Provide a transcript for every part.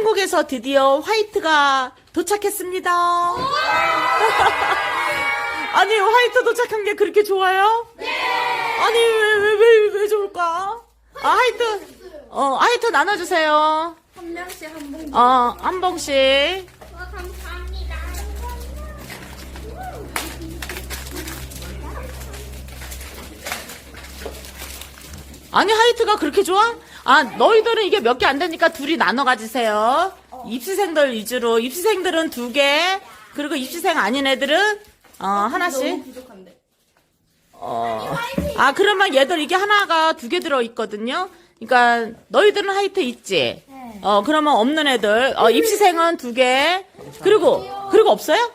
한국에서 드디어 화이트가 도착했습니다. 아니, 화이트 도착한 게 그렇게 좋아요? 네! 아니, 왜, 왜, 왜, 왜 좋을까? 아, 화이트, 어, 화이트 나눠주세요. 한 명씩 한 봉지. 어, 한 봉씩. 와, 감사합니다. 아니, 화이트가 그렇게 좋아? 아, 너희들은 이게 몇 개 안 되니까 둘이 나눠 가지세요. 입시생들 위주로. 입시생들은 두 개. 그리고 입시생 아닌 애들은, 어, 하나씩. 부족한데. 어. 아, 그러면 얘들 이게 하나가 두 개 들어 있거든요? 그러니까, 너희들은 하이트 있지? 어, 그러면 없는 애들. 어, 입시생은 두 개. 그리고, 그리고 없어요?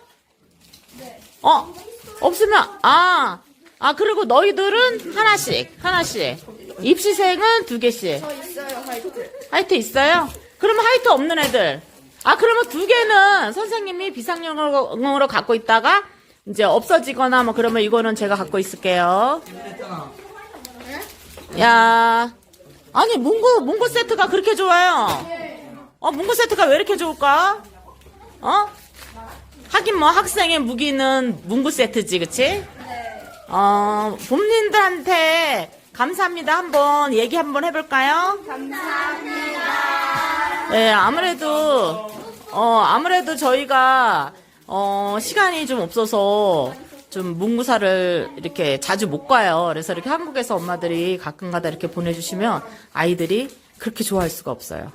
어, 없으면, 아, 아, 그리고 너희들은 하나씩, 하나씩. 입시생은 두 개씩. 저 있어요, 화이트. 하이트 있어요? 그러면 하이트 없는 애들. 아, 그러면 두 개는 선생님이 비상용으로 갖고 있다가 이제 없어지거나 뭐 그러면 이거는 제가 갖고 있을게요. 야, 아니 문구 문구 세트가 그렇게 좋아요. 어, 문구 세트가 왜 이렇게 좋을까? 어? 하긴 뭐 학생의 무기는 문구 세트지, 그치? 어, 봄님들한테 감사합니다. 한번 얘기 한번 해볼까요? 네, 아무래도, 어, 아무래도 저희가, 어, 시간이 좀 없어서, 좀 문구사를 이렇게 자주 못 가요. 그래서 이렇게 한국에서 엄마들이 가끔가다 이렇게 보내주시면 아이들이 그렇게 좋아할 수가 없어요.